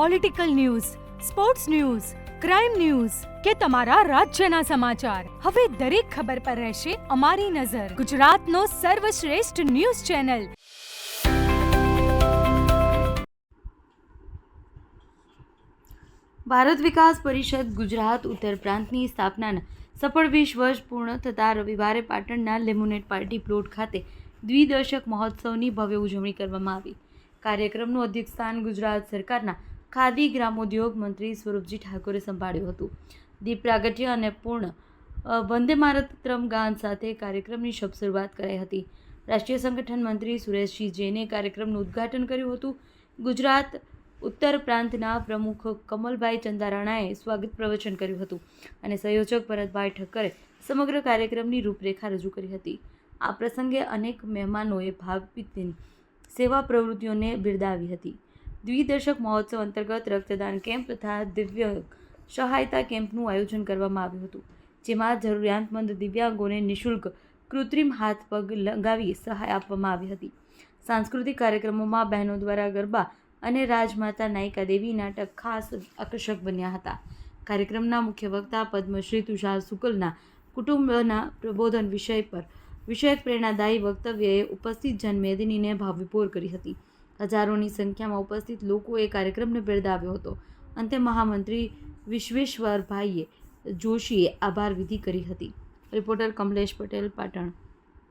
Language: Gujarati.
Political news sports news crime news કે તમારા રાજ્યના સમાચાર. હવે દરેક ખબર પર રહેશે અમારી નજર. ગુજરાતનો સર્વશ્રેષ્ઠ ન્યૂઝ ચેનલ. ભારત વિકાસ પરિષદ ગુજરાત ઉત્તર પ્રાંતની સ્થાપનાના સફળ વીસ વર્ષ પૂર્ણ થતાં રવિવારે પાટણના લેમોનેટ પાર્ટી પ્લોટ ખાતે દ્વિદશક મહોત્સવની ભવ્ય ઉજવણી કરવામાં આવી. કાર્યક્રમનું અધ્યક્ષસ્થાન ગુજરાત સરકારના ખાદી ગ્રામોદ્યોગ મંત્રી સ્વરૂપજી ઠાકોરે સંભાળ્યું હતું. દીપ પ્રાગટ્ય અને પૂર્ણ વંદે માતરમ ગાન સાથે કાર્યક્રમની શબ્દ શરૂઆત કરાઈ હતી. રાષ્ટ્રીય સંગઠન મંત્રી સુરેશજી જૈને કાર્યક્રમનું ઉદ્ઘાટન કર્યું હતું, ગુજરાત ઉત્તર પ્રાંતના પ્રમુખ કમલભાઈ ચંદારાણાએ સ્વાગત પ્રવચન કર્યું હતું અને સંયોજક ભરતભાઈ ઠક્કરે સમગ્ર કાર્યક્રમની રૂપરેખા રજૂ કરી હતી. આ પ્રસંગે અનેક મહેમાનોએ ભાવભીની સેવા પ્રવૃત્તિઓને બિરદાવી હતી. દ્વિદશક મહોત્સવ અંતર્ગત રક્તદાન કેમ્પ તથા દિવ્ય સહાયતા કેમ્પનું આયોજન કરવામાં આવ્યું હતું, જેમાં જરૂરિયાતમંદ દિવ્યાંગોને નિઃશુલ્ક કૃત્રિમ હાથ પગ લગાવી સહાય આપવામાં આવી હતી. સાંસ્કૃતિક કાર્યક્રમોમાં બહેનો દ્વારા ગરબા અને રાજમાતા નાયિકા દેવી નાટક ખાસ આકર્ષક બન્યા હતા. કાર્યક્રમના મુખ્ય વક્તા પદ્મશ્રી તુષાર શુક્લના કુટુંબના પ્રબોધન વિષય પર વિષયક પ્રેરણાદાયી વક્તવ્યએ ઉપસ્થિત જનમેદનીને ભાવવિભોર કરી હતી. હજારોની સંખ્યામાં ઉપસ્થિત લોકોએ કાર્યક્રમને બિરદાવ્યો હતો. અંતે મહામંત્રી વિશ્વેશ્વરભાઈએ જોશીએ આભાર વિધિ કરી હતી. રિપોર્ટર કમલેશ પટેલ, પાટણ.